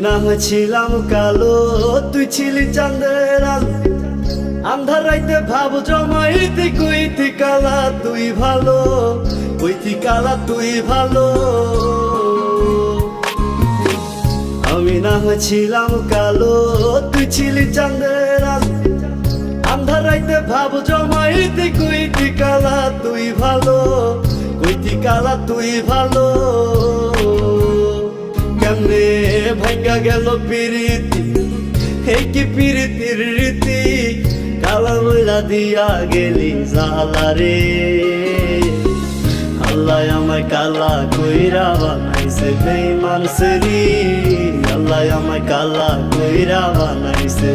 না হয়েছিলাম কালো, তুই ছিলি আলো। আন্ধার রাইতে ভাব জমাইতে কইতি কালা, তুই ভালো, কইতি কালা, তুই ভালো। আমি না হয়েছিলাম কালো, তুই ছিলি আলো। আন্ধার রাইতে ভাব জমাইতে কইতি কালা, তুই ভালো, কইতি কালা, তুই ভালো। কেমনে ভাঙ্গা গেল পিরিতি। হে কি পিরিতির রীতি? কালা দিয়া গেলি জালা রে। আল্লাহ আমায় কালা কইরা বানাইছে বেইমান সেরি আল্লাহ আমায় কালা কইরা বানাইছে।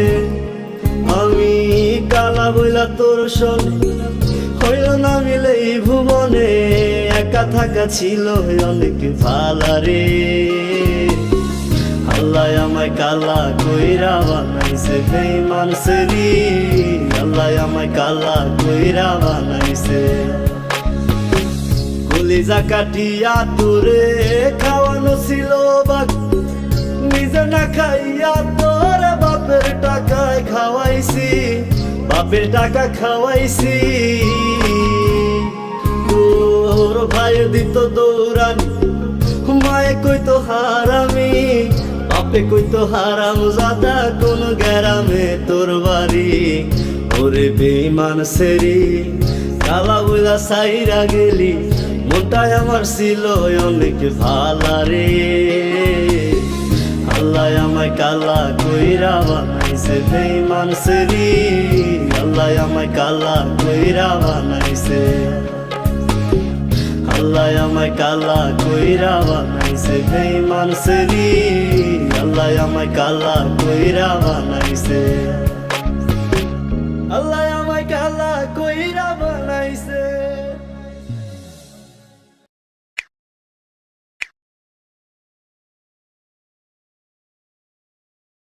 বইলা তোর সনে হইল না মিলে এই ভুবনে, একা থাকা ছিল অনেক ভালা আল্লাহ আমায় কালা কইরা বানাইছে বেইমান সেরি আল্লাহ আমায় কালা কইরা বানাইছে। কলিজা কাটিয়া তোরে খাওয়ানো ছিল বাকি বাপের টাকা খাওয়াইছি। তোর ভাই দিত দৌড়ানি, মায়ে কইতো হারামি, বাপে কইতো হারাম জাদা, কোন গ্যারামে তোর বাড়ি। ওরে বেইমান সেরি কালা বইলা সাইরা গেলি মনটাই আমার ছিল অনেক ভালা রে। আল্লাহ আমায় কালা কইরা বানাইছে বেইমান সেরি আল্লাহ আমায় কালা কইরা বানাইছে। আল্লাহ আমায় কালা কইরা বানাইছে বেইমান সেরি আল্লাহ আমায় কালা কইরা বানাইছে।